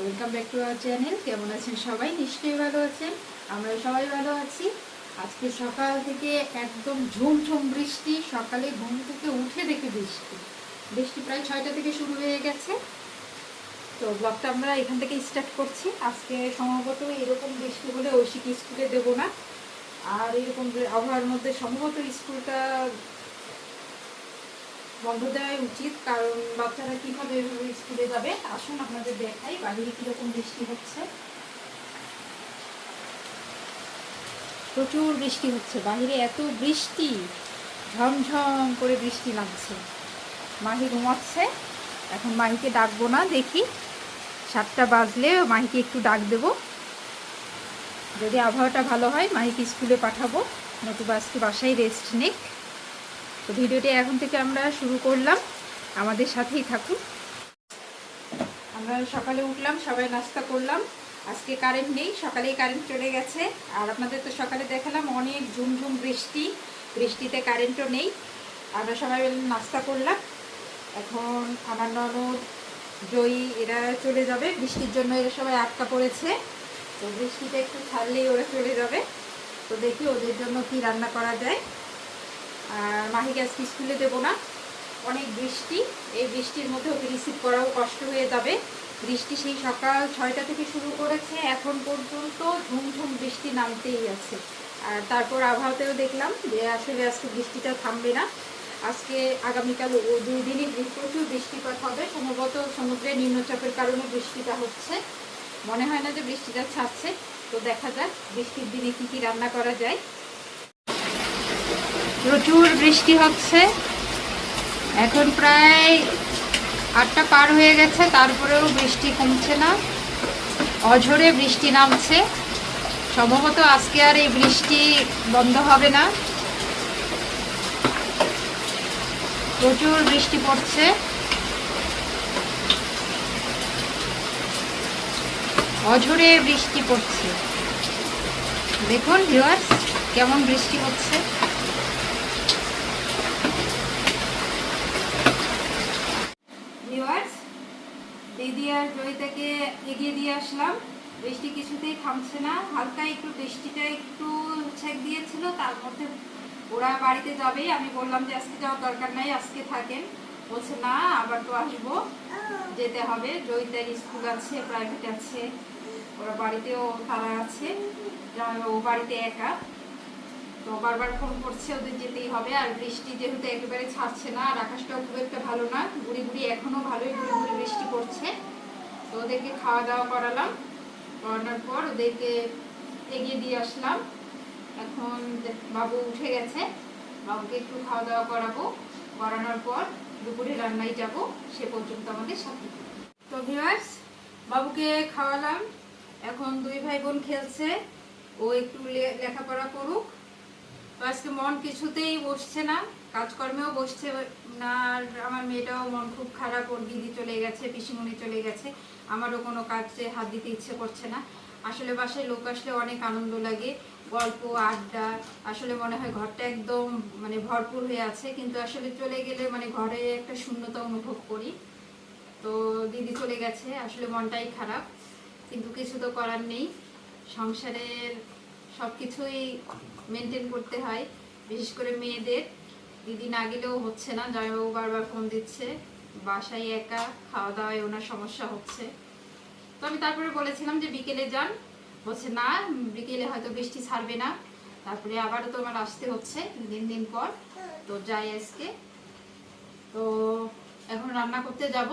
Welcome back to our channel কেমন আছেন সবাই? নিশ্চয়ই ভালো আছেন। আমরা সবাই ভালো আছি। আজকে সকাল থেকে একদম ঝুমঝুম বৃষ্টি। সকালে ঘুম থেকে উঠে দেখে বৃষ্টি। বৃষ্টি প্রায় ছয়টা থেকে শুরু হয়ে গেছে। তো ব্লগটা আমরা এখান থেকে স্টার্ট করছি। আজকে সম্ভবত এরকম বৃষ্টি হলে ঐশিক স্কুলে দেবো না। আর এরকম আবহাওয়ার মধ্যে সম্ভবত স্কুলটা বন্ধ দেওয়াই উচিত, কারণ বাচ্চারা কীভাবে স্কুলে যাবে, আসুন আপনাদের দেখাই বাহিরে কীরকম বৃষ্টি হচ্ছে। প্রচুর বৃষ্টি হচ্ছে, বাহিরে এত বৃষ্টি, ঝমঝম করে বৃষ্টি নামছে। মাহি ঘুমাচ্ছে, এখন মাহিকে ডাকবো না, দেখি সাতটা বাজলে মাহিকে একটু ডাক দেবো। যদি আবহাওয়াটা ভালো হয়, মাহিকে স্কুলে পাঠাবো, নতুবা আজকে বাসায় রেস্ট নেক। তো ভিডিওটি এখন থেকে আমরা শুরু করলাম। আমাদের সাথেই থাকুন। আমরা সকালে উঠলাম, সবাই নাস্তা করলাম। আজকে কারেন্ট নেই, সকালেই কারেন্ট চলে গেছে। আর আপনাদের তো সকালে দেখালাম অনেক ঝুমঝুম বৃষ্টি। বৃষ্টিতে কারেন্টও নেই। আমরা সবাই মিলে নাস্তা করলাম। এখন আমার ননদ, জয়ী, এরা চলে যাবে। বৃষ্টির জন্য এরা সবাই আটকা পড়েছে। তো বৃষ্টিটা একটু ছাড়লেই ওরা চলে যাবে। তো দেখি ওদের জন্য কি রান্না করা যায়। মাহিকে আজকে স্কুলে দেবো না। অনেক বৃষ্টি। এই বৃষ্টির মধ্যে ওকে রিসিভ করাও কষ্ট হয়ে যাবে। বৃষ্টি সেই সকাল ছয়টা থেকে শুরু করেছে। এখন পর্যন্ত ঝুমঝুম বৃষ্টি নামতেই আছে। আর তারপর আবহাওয়াতেও দেখলাম যে আসলে আজকে বৃষ্টিটা থামবে না। আজকে আগামীকাল দুই দিনই প্রচুর বৃষ্টিপাত হবে। সম্ভবত সমুদ্রে নিম্নচাপের কারণে বৃষ্টিটা হচ্ছে। মনে হয় না যে বৃষ্টিটা ছাড়ছে। তো দেখা যাক বৃষ্টির দিনে কী কী রান্না করা যায়। প্রচুর বৃষ্টি হচ্ছে। এখন প্রায় আটটা পার হয়ে গেছে, তারপরেও বৃষ্টি কমছে না। অঝরে বৃষ্টি নামছে। সম্ভবত আজকে আর এই বৃষ্টি বন্ধ হবে না। প্রচুর বৃষ্টি পড়ছে। অঝরে বৃষ্টি পড়ছে। দেখুন ভিউয়ার্স কেমন বৃষ্টি হচ্ছে ভিউয়ার্স দিদি আর জয়িতাকে এগিয়ে দিয়ে আসলাম। বৃষ্টি কিছুতেই থামছে না। হালকা একটু বৃষ্টিটা একটু ছেক দিয়েছিল, তার মধ্যে ওরা বাড়িতে যাবেই। আমি বললাম যে, আজকে যাওয়ার দরকার নাই, আজকে থাকেন। বলছে, না, আবার তো আসব। যেতে হবে। জয়িতার স্কুল আছে প্রাইভেট আছে। ওরা বাড়িতেও তারা আছে। ও বাড়িতে একা। তো বারবার ফোন করছে, ওদের যেতেই হবে। আর বৃষ্টি যেহেতু একেবারে ছাড়ছে না, আর আকাশটাও খুব একটা ভালো না গুড়ি গুড়ি এখনও ভালোই গুড়ি গুড়ি বৃষ্টি পড়ছে। তো ওদেরকে খাওয়া দাওয়া করালাম, করানোর পর ওদেরকে এগিয়ে দিয়ে আসলাম। এখন বাবু উঠে গেছে, বাবুকে একটু খাওয়া দাওয়া করাবো। করানোর পর দুপুরে রান্নায় যাব, সে পর্যন্ত আমাদের সাথে। তো ভিউয়ার্স বাবুকে খাওয়ালাম। এখন দুই ভাই বোন খেলছে, ও একটু লেখাপড়া করুক। তো আজকে মন কিছুতেই বসছে না, কাজকর্মেও বসছে না, আর আমার মেয়েটাও মন খুব খারাপ, ওর দিদি চলে গেছে, পিসিমণি চলে গেছে, আমারও কোনো কাজে হাত দিতে ইচ্ছে করছে না। আসলে বাসায় লোক আসলে অনেক আনন্দ লাগে, গল্প, আড্ডা, আসলে মনে হয় ঘরটা একদম মানে ভরপুর হয়ে আছে, কিন্তু আসলে চলে গেলে মানে ঘরে একটা শূন্যতা অনুভব করি। তো দিদি চলে গেছে, আসলে মনটাই খারাপ, কিন্তু কিছু তো করার নেই, সংসারের সব কিছুই মেনটেন করতে হয়। বিশেষ করে মেয়েদের, দিদি না গেলেও হচ্ছে না, জয়বাবু বারবার ফোন দিচ্ছে, বাসায় একা খাওয়া দাওয়ায় ওনার সমস্যা হচ্ছে। তো আমি তারপরে বলেছিলাম যে বিকেলে যান। বলছে, না, বিকেলে হয়তো বৃষ্টি ছাড়বে না। তারপরে আবারও তো আমার আসতে হচ্ছে দিন দিন পর। তো যাই আজকে। তো এখন রান্না করতে যাব।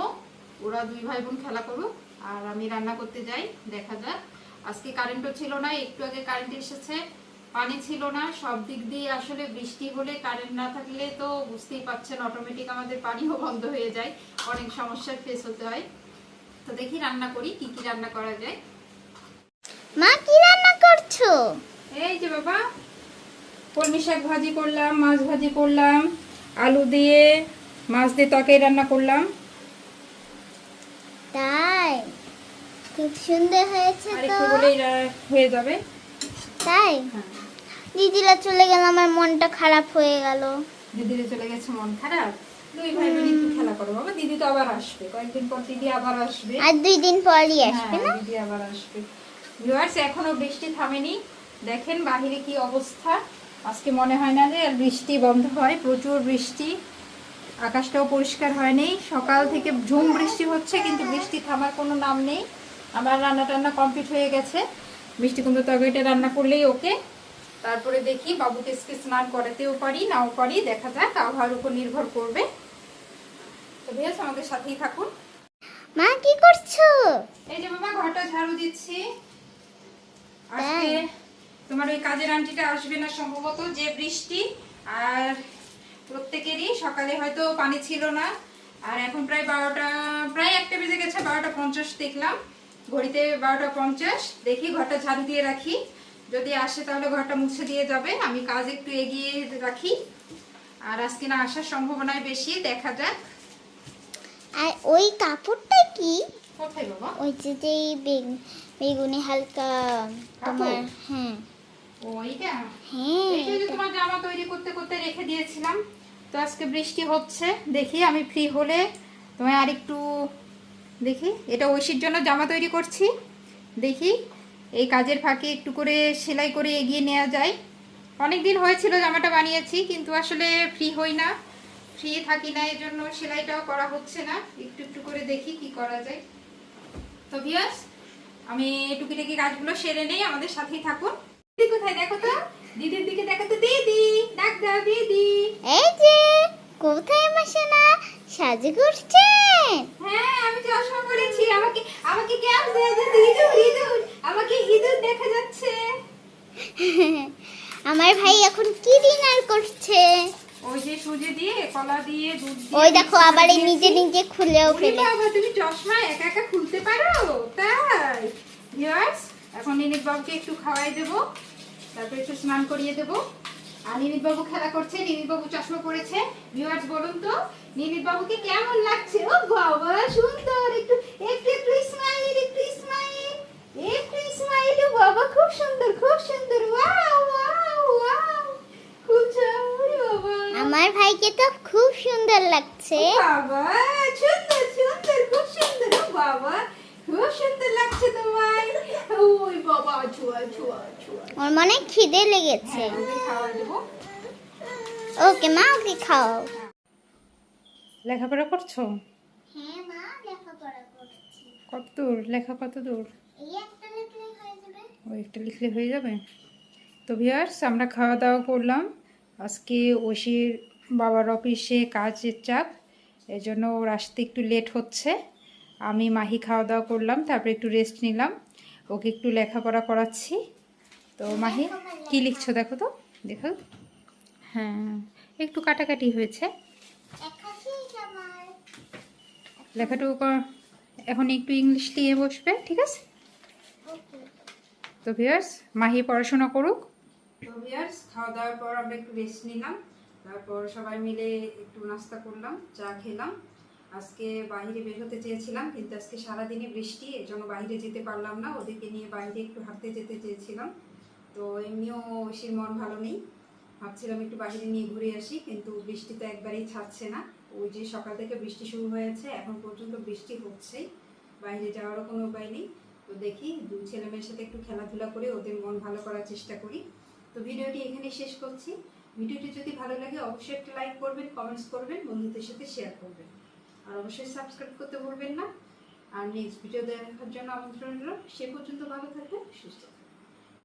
ওরা দুই ভাই বোন খেলা করুক, আর আমি রান্না করতে যাই, দেখা যাক। আজকে কারেন্টও ছিল না একটু আগে কারেন্ট এসেছে পানি ছিল না সব দিক দিয়ে আসলে বৃষ্টি হলে কারেন্ট না থাকলে তো বুঝতেই পাচ্ছেন অটোমেটিক আমাদের পানিও বন্ধ হয়ে যায় অনেক সমস্যার ফেস হতে হয়। তো দেখি রান্না করি কি কি রান্না করা যায়। মা কি রান্না করছ? এই যে বাবা কলমি শাক ভাজি করলাম মাছ ভাজি করলাম আলু দিয়ে মাছ দিয়ে তরকারি রান্না করলাম। তাই? খুব সুন্দর হয়েছে তো। বলেই হয়ে যাবে। তাই? হ্যাঁ। দিদিরা চলে গেল আমার মনটা খারাপ হয়ে গেল। দিদিরে চলে গেছে মন খারাপ। দুই ভাই বোন একটু খেলা করো বাবা। দিদি তো আবার আসবে। কয়েকদিন পর দিদি আবার আসবে। আর দুই দিন পরই আসবে হ্যাঁ, না? দিদি আবার আসবে। ভিউয়ার্স এখনও বৃষ্টি থামেনি। দেখেন বাহিরে কি অবস্থা। আজকে মনে হয় না যে বৃষ্টি বন্ধ হয় প্রচুর বৃষ্টি। আকাশটাও পরিষ্কার হয়নি। সকাল থেকে ঝুম বৃষ্টি হচ্ছে কিন্তু বৃষ্টি থামার কোনো নাম নেই। আমার রান্না টান্না কমপ্লিট হয়ে গেছে। মিষ্টি কুমড়ো তরকারিটা রান্না করলেই ওকে। তারপরে দেখি বাবুকে আজকে স্নান করাতেও পারি নাও পারি দেখা যাক আবহাওয়ার উপর নির্ভর করবে। তো ভিউয়ার্স আমাদের সাথেই থাকুন। মা কি করছ? এই যে বাবা ঘরটা ঝাড়ু দিচ্ছি। আজকে তোমার ওই কাজের আন্টিটা আসবে না সম্ভবত যে বৃষ্টি। আর প্রত্যেকেরই সকালে হয়তো পানি ছিল না। আর এখন প্রায় বারোটা প্রায় একটা বেজে গেছে বারোটা পঞ্চাশ দেখলাম। ঘড়িতে বারোটা পঞ্চাশ দেখি ঘরটা ঝাড়ু দিয়ে রাখি। যদি আসে তাহলে ঘরটা মুছে দিয়ে যাবে আমি কাজ একটু এগিয়ে রাখি। আর আজকে না আসার সম্ভাবনায় বেশি দেখা যাক। আর ওই কাপড়টা কি? কোথায় বাবা? ওই যে যে বেগুনি হালকা তোমার হ্যাঁ। ওইটা হ্যাঁ এই যে তোমার জামা তৈরি করতে করতে রেখে দিয়েছিলাম। তো আজকে বৃষ্টি হচ্ছে দেখি আমি ফ্রি হলে তোমায় আর একটু দেখি, এটা ঐশীর জন্য জামা তৈরি করছি। দেখি, এই কাজের ফাঁকে একটু করে সেলাই করে এগিয়ে নেওয়া যায়। অনেক দিন হয়েছিল জামাটা বানিয়েছি, কিন্তু আসলে ফ্রি হই না। ফ্রি থাকি না এই জন্য সেলাইটাও করা হচ্ছে না। একটু একটু করে দেখি কি করা যায়। তো ভিয়াস আমি টুকিটাকি কাজগুলো সেরে নেই, আমাদের সাথেই থাকুন। দিদি কোথায়? দেখো তো। দিদির দিকে দেখো তো। দিদি, ডাক দাও, দিদি। এই যে, কোথায় বসে না সাজু করছেন হ্যাঁ আমি চশমা পরেছি। আমাকে আমাকে দেখা যাচ্ছে ইঁদুর ইঁদুর আমাকে ইঁদুর দেখা যাচ্ছে। আমার ভাই এখন কি ডিনার করছে? ওই যে সুজি দিয়ে কলা দিয়ে দুধ দিয়ে ওই দেখো আবার এই। নিজে নিজে খুলেও ফেলে। বাবা তুমি চশমা একা একা খুলতে পারো? তাই। ভিউয়ার্স এখন নিনিত বাবুকে একটু খাওয়াই দেবো। তারপর একটু স্নান করিয়ে দেবো। আর নিনিত বাবু খেলা করছে নিনিত বাবু চশমা পরেছে। ভিউয়ার্স বলুন তো নিনিত বাবুকে কেমন লাগছে? ও বাবা সুন্দর একটু একটু একটু স্মাইল একটু স্মাইল একটু স্মাইল ও বাবা খুব সুন্দর খুব সুন্দর ওয়াও ওয়াও ওয়াও খুব সুন্দর বাবা। আমার ভাইকে তো খুব সুন্দর লাগছে। বাবা সুন্দর সুন্দর খুব সুন্দর ও বাবা। খুব সুন্দর লাগছে তোমার ওই বাবা ছুয়া ছুয়া ছুয়া। ওর মনে খিদে লেগেছে। হ্যাঁ ওকে খাওয়া ওকে মা ওকে খাও লেখাপড়া করছ? হ্যাঁ মা লেখাপড়া করছি। কত দূর? লেখা কত দূর? এই একটা লিখলে হয়ে যাবে। ও একটা লিখলে হয়ে যাবে? তো ভিয়ার্স আমরা খাওয়া দাওয়া করলাম। আজকে ওশির বাবার অফিসে কাজের চাপ এই জন্য ওর আসতে একটু লেট হচ্ছে। আমি মাহি খাওয়া দাওয়া করলাম, তারপরে একটু রেস্ট নিলাম। ওকে একটু লেখাপড়া করাচ্ছি। তো মাহি, কি লিখছো দেখো তো, দেখো। হ্যাঁ একটু কাটাকাটি হয়েছে। লেখাটুকু এখন একটু ইংলিশ দিয়ে বসবে, ঠিক আছে? তো ভিয়ার্স মাহি পড়াশোনা করুক। তো ভিয়ার্স খাওয়া দাওয়ার পর আমরা একটু রেস্ট নিলাম। তারপর সবাই মিলে একটু নাস্তা করলাম, চা খেলাম। আজকে বাইরে বের হতে চেয়েছিলাম, কিন্তু আজকে সারাদিনে বৃষ্টি এর জন্য বাইরে যেতে পারলাম না। ওদেরকে নিয়ে বাইরে একটু হাঁটতে যেতে চেয়েছিলাম। তো এমনিও ঐশীর মন ভালো নেই। ভাবছিলাম একটু বাইরে নিয়ে ঘুরে আসি, কিন্তু বৃষ্টি তো একবারেই ছাড়ছে না। ওই যে সকাল থেকে বৃষ্টি শুরু হয়েছে, এখন পর্যন্ত বৃষ্টি হচ্ছেই। বাইরে যাওয়ারও কোনো উপায় নেই। তো দেখি দুই ছেলে মেয়ের সাথে একটু খেলাধুলা করে ওদের মন ভালো করার চেষ্টা করি। তো ভিডিওটি এখানে শেষ করছি। ভিডিওটি যদি ভালো লাগে, অবশ্যই একটা লাইক করবেন, কমেন্টস করবেন, বন্ধুদের সাথে শেয়ার করবেন। আর অবশ্যই সাবস্ক্রাইব করতে ভুলবেন না। আর নেক্সট ভিডিও দেখার জন্য আমন্ত্রণ রইল। সে পর্যন্ত ভালো থাকবেন, সুস্থ